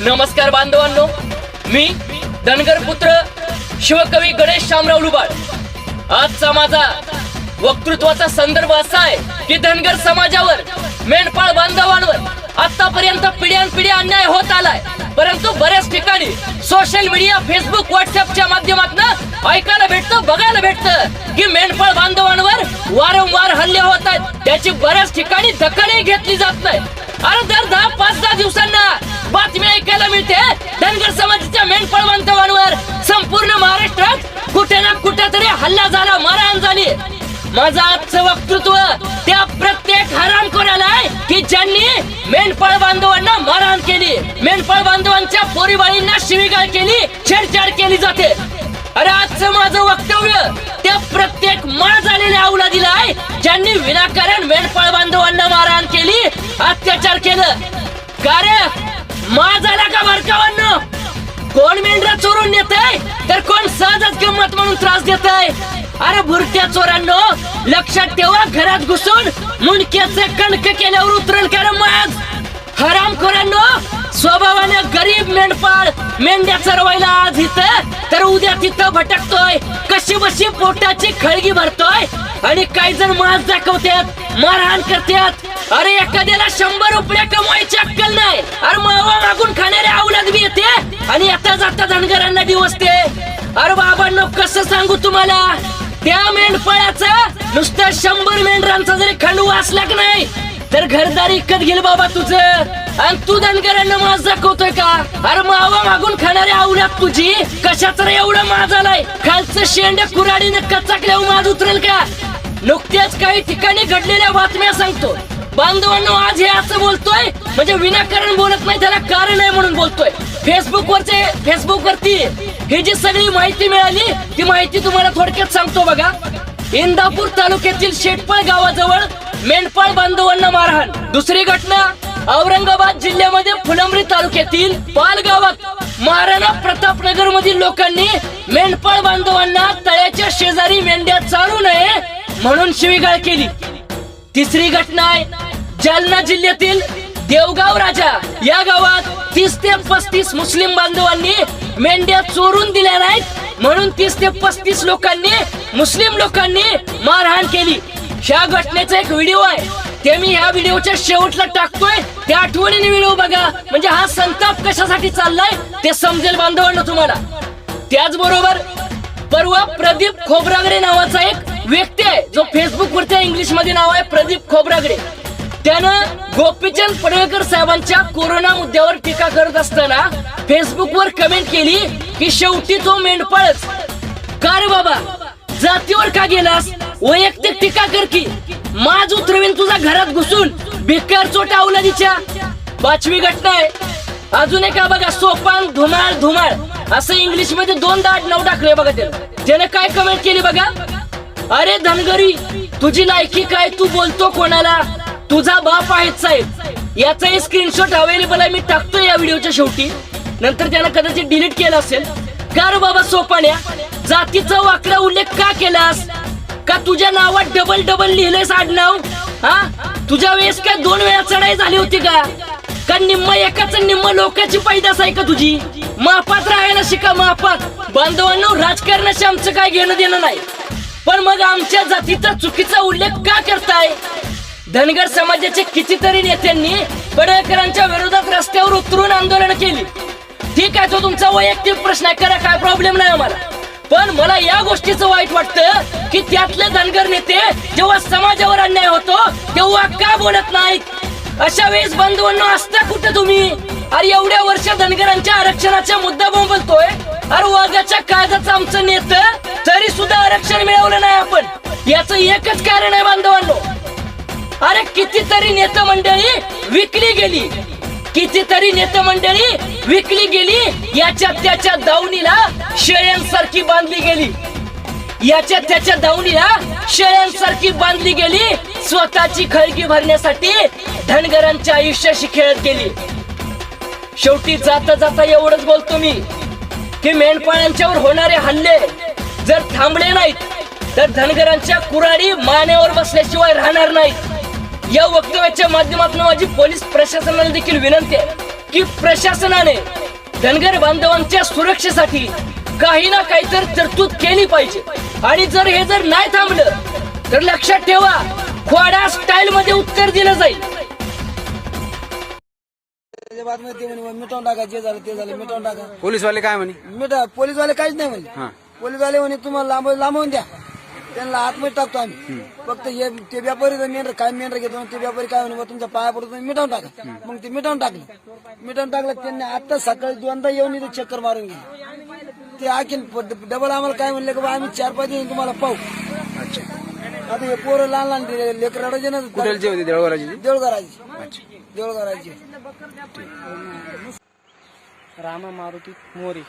नमस्कार बांधवांनो. मी धनगर पुत्र शिवकवी गणेश शामराव लुबाड. आजचा माझा वक्तृत्वाचा संदर्भ असा आहे की धनगर समाजावर मेंढपाळ बांधवांवर आतापर्यंत पिढ्यानपिढ्या अन्याय होत आलाय. परंतु बऱ्याच ठिकाणी सोशल मीडिया फेसबुक व्हॉट्सअपच्या माध्यमातून ऐकायला भेटतं बघायला भेटतं की मेंढपाळ बांधवांवर वारंवार हल्ले होत आहेत. त्याची बऱ्याच ठिकाणी दखलही घेतली जात नाही. अरे दर दहा पाच दहा दिवसांना बातम्या बघायला मिळते. धनगर समाजाच्या मेंढपाळ बांधवांवर संपूर्ण महाराष्ट्रात कुठे ना कुठे तरी हल्ला झाला मारहाण झाली. माझं आजचं वक्तृत्व त्या प्रत्येक हराम कोणाला की ज्यांनी मेंढपाळ बांधवांना मारहाण केली. मेंढपाळ बांधवांच्या पोरीबाळींना शिवीगाळ केली छेडछाड केली जाते. अरे आजचं माझं वक्तव्य त्या प्रत्येक माळ झालेल्या औलादीला आहे ज्यांनी विनाकारण मेंढपाळ बांधवांना मारहाण केली अत्याचार केलं. का रे झाला का भडकावांनो कोण मेंढरा चोरून नेत तर कोण सहजच गंमत म्हणून त्रास देत अरे भुरट्या चोरांनो लक्षात ठेवा घरात घुसून मुंडक्याचे कणक केल्यावर उतरल का मग? माज हरामखोरांनो स्वभावाने गरीब मेंढपाळ मेंढ्या चरवायला आज इथं तर उद्या तिथं भटकतोय. कशी बशी पोटाची खळगी भरतोय आणि काही जण मास दाखवतात मारहाण करतात अरे एखाद्याला शंभर रुपये कमवायची अक्कल नाही. अरे मावा मागून खाणारे अवलाद बी येते आणि आता जाता धनगरांना दिवसते अरे बाबांनो कसं सांगू तुम्हाला? त्या मेंढपाळाचा नुसत्या शंभर मेंढरांचा जरी खंडू असला की नाही तर घरदारी इकत घेईल बाबा तुझं. आणि तू धनगरांना मास दाखवतोय का? अरे मावा मागून खाणाऱ्या आवड्यात तुझी? कशाच रे एवढं माजालाय? खालचं शेंड कुराडीने कचाकल्यावर माज उतरेल का? नुकत्याच काही ठिकाणी घडलेल्या बातम्या सांगतो. बांधवांनो आज हे असं बोलतोय म्हणजे विनाकारण बोलत नाही त्याला कारण आहे म्हणून बोलतोय. फेसबुक वरचे फेसबुक वरती ही जी सगळी माहिती मिळाली ती माहिती तुम्हाला थोडक्यात सांगतो बघा. इंदापूर तालुक्यातील शेटपळ गावाजवळ मेंढपाळ बांधवांना मारहाण. दुसरी घटना औरंगाबाद जिल्ह्यामध्ये फुलंब्री तालुक्यातील पालगावात महाराणा प्रतापनगर मधील लोकांनी मेंढपाळ बांधवांना तळ्याच्या शेजारी मेंढ्या चालू नये म्हणून शिवीगाळ केली. तिसरी घटना आहे जालना जिल्ह्यातील देवगाव राजा या गावात तीस ते पस्तीस मुस्लिम बांधवांनी मेंढ्या चोरून दिल्या नाहीत म्हणून तीस ते पस्तीस लोकांनी मुस्लिम लोकांनी मारहाण केली. ह्या घटनेचा एक व्हिडिओ आहे ते मी ह्या व्हिडिओच्या शेवटला टाकतोय. त्या आठवणीने व्हिडिओ बघा. म्हणजे हा संताप कशासाठी चाललाय ते समजेल बांधवांना तुम्हाला. त्याचबरोबर परवा प्रदीप खोबरागडे नावाचा एक व्यक्ती आहे जो फेसबुक वरच्या इंग्लिशमध्ये नाव आहे प्रदीप खोबरागडे. त्यानं गोपीचंद पडळकर साहेबांच्या कोरोना मुद्द्यावर टीका करत असताना फेसबुक वर कमेंट केली की शेवटी तो मेंढपाळच. का रे बाबा? जातीवर का गेलास? वैयक्तिक टीका कर की. माज उतरवीन तुझा घरात घुसून. भिकार चोटा अवलादीच्या पाचवी घटना आहे. अजून एका बघा सोपान धुमाळ धुमाळ. असं इंग्लिशमध्ये दोन दाट नऊ टाकले बघा त्यानं त्याने काय कमेंट केली बघा? अरे धनगरी तुझी लायकी काय? तू बोलतो कोणाला? तुझा बाप आहेच साहेब. याचाही स्क्रीनशॉट अवेलेबल आहे. मी टाकतो या व्हिडिओच्या शेवटी. नंतर त्यानं कदाचित डिलीट केलं असेल. का रे बाबा सोपाण्या जातीचा वाकडा उल्लेख का केलास? का तुझ्या नावात डबल डबल लिहिलंयस आडनाव? हा? तुझ्या वेळेस काय दोन वेळा चढाई झाली होती का? का निम्म एकाच निम्म लोकांची पैदास आहे का तुझी? मापात राहायला शिका मापात. बांधवांनो राजकारणाशी आमचं काय घेणं देणं नाही. पण मग आमच्या जातीचा चुकीचा उल्लेख का करताय? धनगर समाजाचे कितीतरी नेत्यांनी पडळकरांच्या विरोधात रस्त्यावर उतरून आंदोलन केली. ठीक आहे तो तुमचा वैयक्तिक प्रश्न आहे. करा काय प्रॉब्लेम नाही आम्हाला. पण मला या गोष्टीचं वाईट वाटतं की त्यातले धनगर नेते जेव्हा समाजावर अन्याय होतो तेव्हा का बोलत नाहीत? अशा वेळेस बंधूंना असता कुठे तुम्ही? अरे एवढ्या वर्ष धनगरांच्या आरक्षणाचा मुद्दा बोंबलतोय. अरे वर्गाच्या कायद्याचं आमचं नेत तरी सुद्धा आरक्षण मिळवलं नाही आपण. याच एकच कारण आहे बांधवांनो. अरे कितीतरी नेत मंडळी विकली गेली. कितीतरी नेते मंडळी विकली गेली. याच्या त्याच्या दावणीला शेळ्यांसारखी बांधली गेली. याच्या त्याच्या दावणीला शेळ्यांसारखी बांधली गेली. स्वतःची खळगी भरण्यासाठी धनगरांच्या आयुष्याशी खेळत गेली. शेवटी जाता जाता एवढंच बोलतो मी की मेंढपाळांच्यावर होणारे हल्ले जर थांबले नाहीत तर धनगरांच्या कुराडी मानेवर बसल्याशिवाय राहणार नाहीत. या वक्तव्याच्या माध्यमातून माझी पोलीस प्रशासनाला देखील विनंती आहे की प्रशासनाने धनगर बांधवांच्या सुरक्षेसाठी काही ना काही तर तरतूद केली पाहिजे. आणि जर हे जर नाही थांबलं तर लक्षात ठेवा खोडा स्टाईल मध्ये उत्तर दिलं जाईल. मिटवून टाका जे झालं ते झालं मिटवून टाका. पोलीसवाले काय म्हणे? मिटा पोलीसवाले काहीच नाही म्हणे. हा. पोलीसवाले म्हणे तुम्हाला लांब लांबवून द्या. त्यांना आतमध्ये टाकतो आम्ही. फक्त हे ते व्यापारी जर मेंढर काय मेंढर घेतो ते व्यापारी काय म्हणे बा तुमच्या पाया पडतो तुम्ही मिटवून टाका. मग ते मिटवून टाकलं. मिटवून टाकलं त्यांनी आता सकाळी दोनदा येऊन इथे चक्कर मारून गेले ते आणखीन डबल आम्हाला काय म्हणले की बा आम्ही चार पाच दिवस तुम्हाला पाहू. अच्छा. आता हे पोरं लहान लहान लेकराचे ना कुठलचे होते देवळघराची देवळघराची. रामा मारुती मोरे.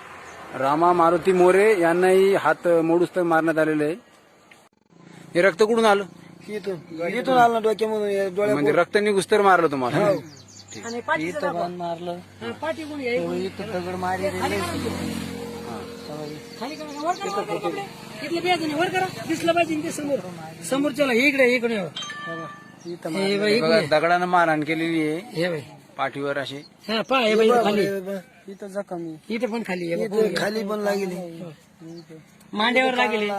रामा मारुती मोरे यांनाही हात मोडूस तर मारण्यात आलेले आहे. हे रक्त कुठून आलं? इथून. इथून आलं ना डोक्यामधून. हे डोळ्या म्हणजे रक्त निघूस तर मारलं तुम्हाला. इथं बाण मारलं. इथं दगड मारी समोरच्याला इकडे इकडे. इथं हे बाई, बघा दगडानं मारहाण केलेली आहे. हे पाठीवर हा पहा हे बाई खाली. इथं जखम आहे. इथे पण खाली आहे. खाली पण लागली. मांड्यावर लागली.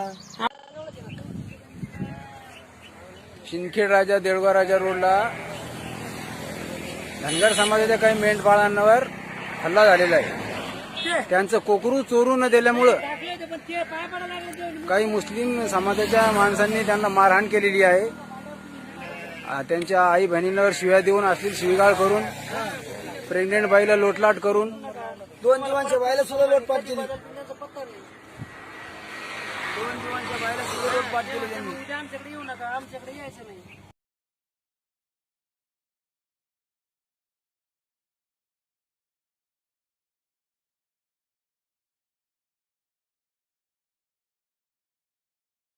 शिंदखेड राजा देवगाव राजा रोडला धनगर समाजाच्या काही मेंढपाळांवर हल्ला झालेला आहे. त्यांचं कोकरू चोरू न दिल्यामुळं काही मुस्लिम समाजाच्या माणसांनी त्यांना मारहाण केलेली आहे. त्यांच्या आई बहिणींवर शिव्या देऊन असतील शिवीगाळ करून प्रेग्नेंट बाईला लोटलाट करून दोन दिवसांच्या बाईला सुद्धा लोटपाट केली. दोन दिवसांच्या बाहेर रोड लोटपाट केले त्यांनी